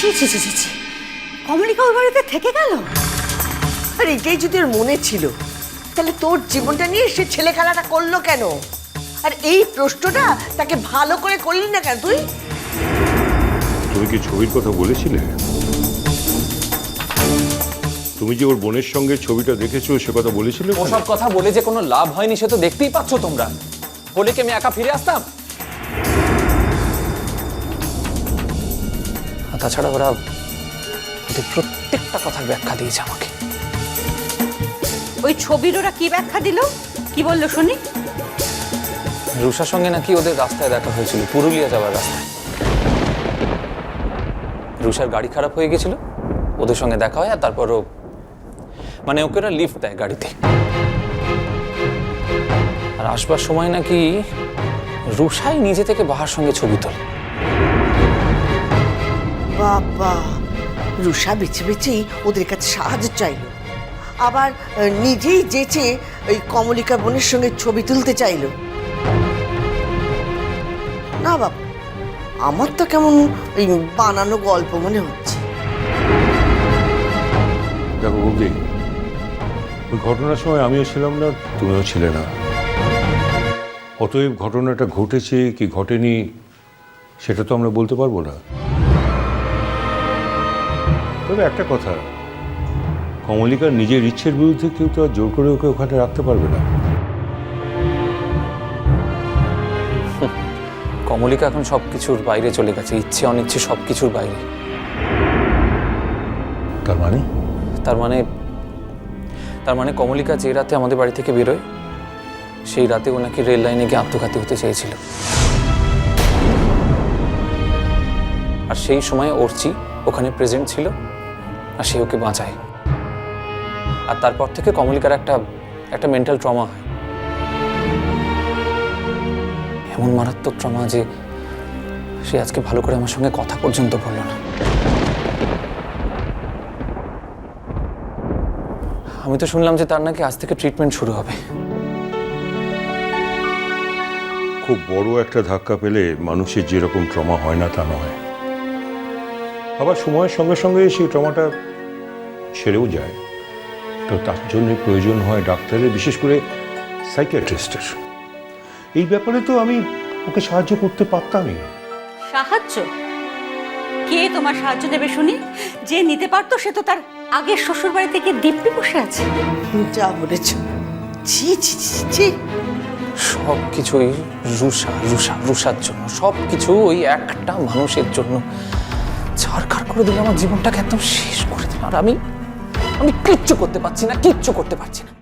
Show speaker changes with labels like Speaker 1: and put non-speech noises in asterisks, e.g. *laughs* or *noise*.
Speaker 1: ছি ছি ছি ছি ছি। কমলিকা ওই বাড়িতে থেকে গেল?
Speaker 2: আর এটাই যদি ওর মনে ছিল তাহলে তোর জীবনটা নিয়ে সে ছেলে খেলাটা করল কেন? আর এই প্রশ্নটা তাকে ভালো করে করলি না কেন তুই?
Speaker 3: তুমি কি ছবির কথা বলেছিলে? তুমি যে ওর বোনের সঙ্গে ছবিটা দেখেছ সে কথা বলেছিলে?
Speaker 4: ওসব কথা বলে যে কোনো লাভ হয়নি সে তো দেখতেই পাচ্ছ তোমরা। বলে কি আমি একা ফিরে আসতাম? তাছাড়া ওরা ওদের প্রত্যেকটা কথার ব্যাখ্যা দিয়েছে আমাকে।
Speaker 1: ওই ছবির ওরা কি ব্যাখ্যা দিল? কি বলল শুনি?
Speaker 4: রুষার সঙ্গে নাকি ওদের রাস্তায় দেখা হয়েছিল পুরুলিয়া যাওয়ার রাস্তায়। রুষার গাড়ি খারাপ হয়ে গেছিল ওদের সঙ্গে দেখা হয় আর তারপরও মানে ওকে ওরা লিফট দেয় গাড়িতে। আর আসবার সময় নাকি রুষাই নিজে থেকে বাহার সঙ্গে ছবি তোলে।
Speaker 2: বাবা। রুষা বেছে বেছেই ওদের কাছে সাহায্য চাইলো। আবার নিজেই যেচে ওই কমলিকা বোনের সঙ্গে ছবি তুলতে চাইলো। না বাবা আমার তো কেমন ওই বানানো গল্প মনে হচ্ছে।
Speaker 3: দেখো ওই ঘটনার সময় আমিও ছিলাম না, তুমিও ছিলে না। অতএব ঘটনাটা ঘটেছে কি ঘটেনি, সেটা তো আমরা বলতে পারব না। তবে একটা কথা কমলিকার নিজের ইচ্ছের বিরুদ্ধে কেউ তো আর জোর করে ওকে ওখানে রাখতে পারবে না। *laughs*
Speaker 4: কমলিকা এখন সব কিছুর বাইরে চলে গেছে ইচ্ছে অনিচ্ছে সব কিছুর বাইরে।
Speaker 3: তার মানে?
Speaker 4: তার মানে তার মানে কমলিকা যে রাতে আমাদের বাড়ি থেকে বেরোয় সেই রাতে ও নাকি রেল লাইনে গিয়ে আত্মঘাতী হতে চেয়েছিল। আর সেই সময় অর্চি ওখানে প্রেজেন্ট ছিল। আর সে ওকে বাঁচায়। আর তারপর থেকে কমলিকার একটা একটা মেন্টাল ট্রমা হয়। এমন মারাত্মক ট্রমা যে সে আজকে ভালো করে আমার সঙ্গে কথা পর্যন্ত বলল না। আমি তো শুনলাম যে তার নাকি আজ থেকে ট্রিটমেন্ট শুরু হবে।
Speaker 3: খুব বড় একটা ধাক্কা পেলে মানুষের যেরকম ট্রমা হয় না তা নয়। আবার সময়ের সঙ্গে সঙ্গে সেই ট্রমাটা সেরেও যায়। তো তার জন্য প্রয়োজন হয় ডাক্তারের বিশেষ করে সাইকিয়াট্রিস্টের। এই ব্যাপারে তো আমি ওকে সাহায্য করতে পারতামই।
Speaker 1: সাহায্য? কে তোমার সাহায্য দেবে শুনি? যে নিতে পারতো সে তো তার আগের শ্বশুর বাড়ি থেকে দিব্যি বসে আছে।
Speaker 2: যা বলেছ। ছি ছি ছি,
Speaker 4: সব কিছুই রুষা রুষা রুষার জন্য। সব কিছু ওই একটা মানুষের জন্য। ছাড়খাড় করে দিলে আমার জীবনটাকে একদম শেষ করে দিল। আর আমি আমি কিচ্ছু করতে পারছি না, কিচ্ছু করতে পারছি না।